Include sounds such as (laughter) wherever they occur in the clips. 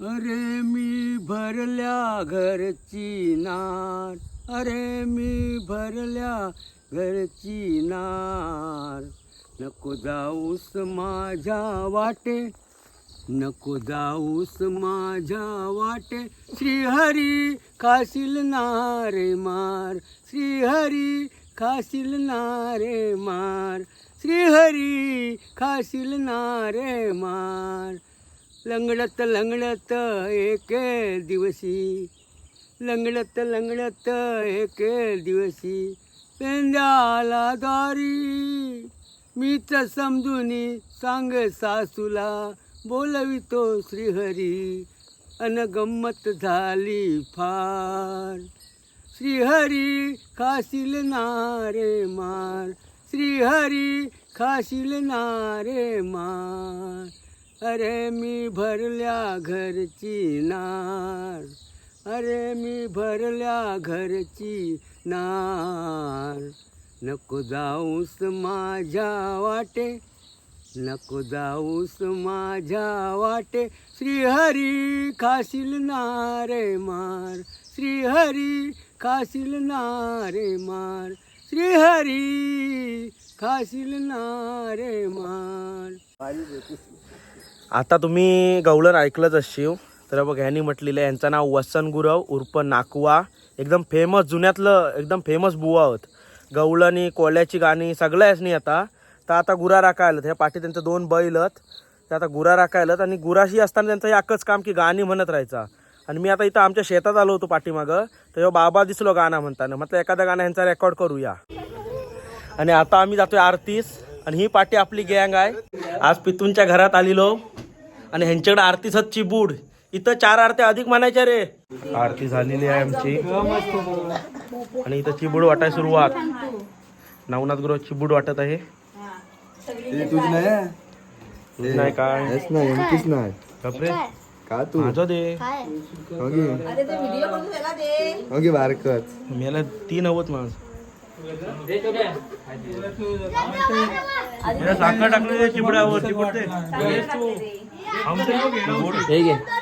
अरे मी भरल्या घरची नार. अरे मी भरल्या घरची नार. नको जाऊस माझ्या वाटे नको जाऊस माझ्या वाटे. श्रीहरी खाशील नारे मार श्रीहरी खाशील नारे मार. श्रीहरी खाशील नारे मार. लंगडत लंगडत एके दिवशी. लंगडत लंगडत एके दिवशी. पेंद्याला दारी. मीच समजूनी सांग सासूला बोलवितो श्रीहरी. अन गंमत झाली फार. श्रीहरी खाशील नारे मार. श्रीहरी खाशील नारे मार. अरे मी भरल्या घरची नार. अरे मी भरल्या घरची नार. नको जाऊस माझ्या वाटे नको जाऊस माझ्या वाटे. श्रीहरी खाशील नारे मार श्रीहरी खाशील नारे मार. श्रीहरी खाशील नारे मार. आता तुम्ही गवळण ऐकलंच असशीव तर बघ ह्यांनी म्हटलेलं आहे यांचं नाव वसन गुरव उर्फ नाकवा. एकदम फेमस जुन्यातलं एकदम फेमस बुवा आहोत गवळणी कोल्याची गाणी सगळं आहेच नाही आता. तर आता गुरा राखायलात. ह्या पाठी त्यांचं दोन बैल आहेत ते आता गुरा राखायला आणि गुराशी असताना त्यांचं हे एकच काम की गाणी म्हणत राहायचा. आणि मी आता इथं आमच्या शेतात आलो होतो पाठीमागं. तेव्हा बाबा दिसलो गाणं म्हणताना. म्हटलं एखादा गाणं ह्यांचा रेकॉर्ड करूया. आणि आता आम्ही जातोय आरतीस. आणि ही पाठी आपली गँग आहे. आज पितूंच्या घरात आलेलो. आणि ह्यांच्याकडे आरतीच चिबूड इथं चार आरत्या अधिक म्हणायच्या रे. आरती झालेली आहे आमची. आणि इथं चिबूड वाटाय सुरुवात. नवनाथ गुरु चिबूड वाटत आहे. नाही काय? हेच नाही का तू? माझं दे. ओके. ओके बारकत मला तीन हवत माझ साखर टाकले चिबडावर चिबड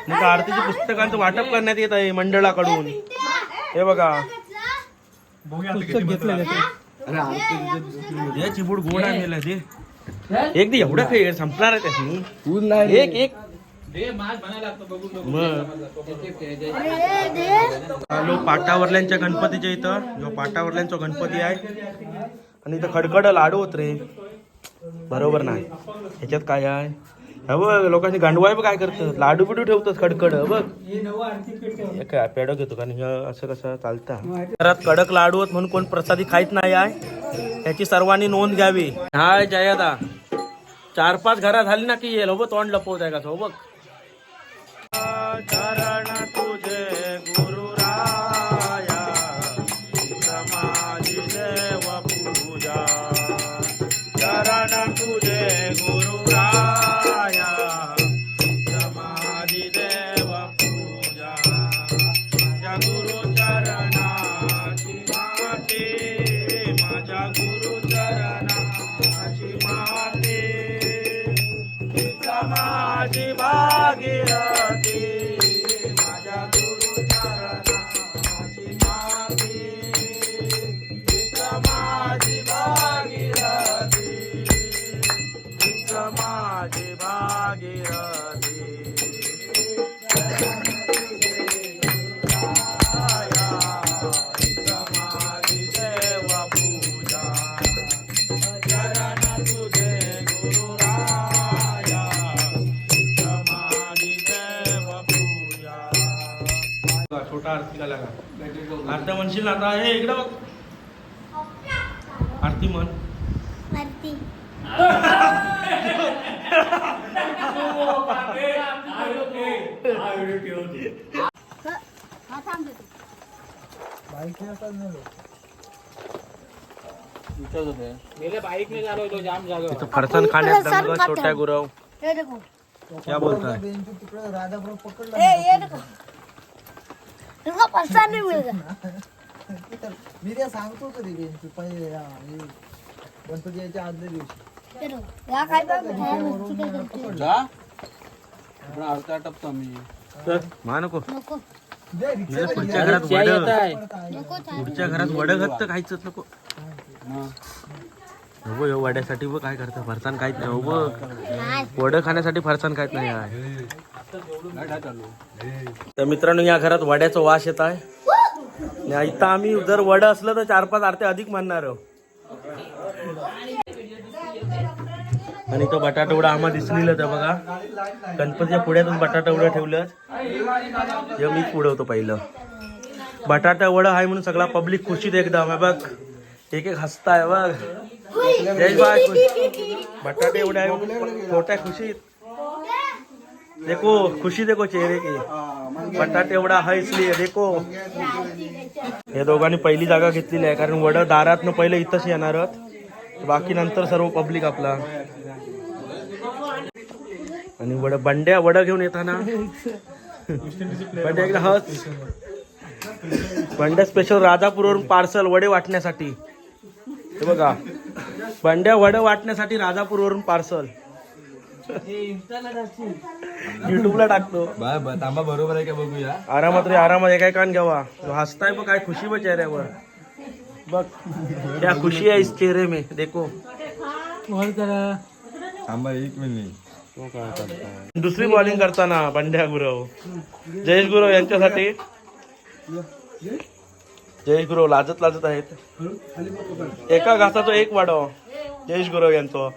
दे आरतीच्या पुस्तकांचं वाटप करण्यात येत आहे मंडळाकडून. हे बघा. हे चिबूड गोड आहे एक दे एवढं काही संपणार आहे त्यानी तू नाही एक एक. मग. पाटावरल्यांच्या गणपतीच्या इथं. जो पाटावरल्यांचा गणपती आहे. आणि इथं खडखड लाडू होत रे. बरोबर नाही. ह्याच्यात काय आहे? हे बघ लोकांनी गांडवाय काय करतात. लाडू बिडू ठेवतात खडखड बघ. हे काय पेडो घेतो कारण असं कसं चालतं. घरात कडक लाडू आहेत म्हणून कोण प्रसादी खायत नाही आहे. याची सर्वांनी नोंद घ्यावी. हाय जयादा. चार पाच घरा झाली ना की येईल हो तोंड लपवत आहे का हो छोटा आरतीला लागा. आरती म्हणशील ना आता? हे इकडं बघ. आरती म्हण. तिथं फरसाण खाण्यात दंग छोट्या गुरव. क्या बोलताय मी ते सांगतो तरी बेंचू पहिले हे. गणपती यायच्या आदल्या दिवशी. या काय बघ, मिरची काय करते? आरत्या टपतो मी. मा नको. नको. दे, रिक्षा नाही, घे. पुढच्या घरात वड. नको थांब. पुढच्या घरात वड घात तर खायचंच नको. हो. वड्यासाठी बघ काय करतं. फरसाण काहीच नाही हो बघ. नाही वड खाण्यासाठी फरसाण काहीच नाही. आहे तर मित्रांनो या घरात वड्याचा वास येत आहे. इथं आम्ही जर वड असलं तर चार पाच आरते अधिक म्हणणार आहोत. आणि तो बटाटा वडा आम्हाला दिसलेलं तर बघा. गणपतीच्या पुढ्यातच बटाटा वडा ठेवलं हे मी पुढवतो पहिलं. बटाटावडा आहे म्हणून सगळा पब्लिक खुशीत एकदम आहे बघ. एक एक हसताय बघ. जय बाय बटाटे एवढे आहे छोट्या खुशीत. देखो खुशी देखो चेहरे की। बटाट एवढा हा इसलिए देखो। हे दोघांनी पहिली जागा घेतलेली आहे कारण वड दारातनं पहिले इथंच येणार बाकी नंतर सर्व पब्लिक आपला. आणि वड बंड्या वड घेऊन येताना. बंड्या एकदा हच. बंड्या स्पेशल राजापूरवरून पार्सल वडे वाटण्यासाठी. हे बघा. बंड्या वड वाटण्यासाठी राजापूरवरून पार्सल युट्यूबला टाकतो. तांबा बरोबर आहे का बघूया? आरामात रे आरामात एका कान घ्यावा. तो हसताय बघ काय खुशी बघ चेहऱ्यावर. बघ क्या खुशी आहे इस चेहरे में देखो. तांबा एक मिनिट. दुसरी बॉलिंग करताना बंड्या गुरव. जयेश गुरव यांच्यासाठी. जयेश गुरव लाजत लाजत आहेत. एका घासाचा एक वाढव. जयेश गुरव यांचं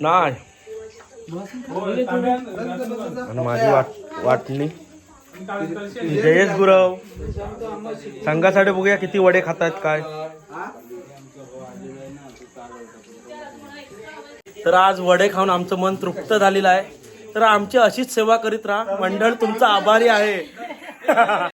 नाही. आणि माझी वाट वाटणी. जयेश गुरव संघासाठी बघूया किती वडे खातात काय. तर आज वडे खाऊन आमचं मन तृप्त झालेलं आहे. तर आमची अशीच सेवा करीत राहा. मंडळ तुमचा आभारी आहे. (laughs)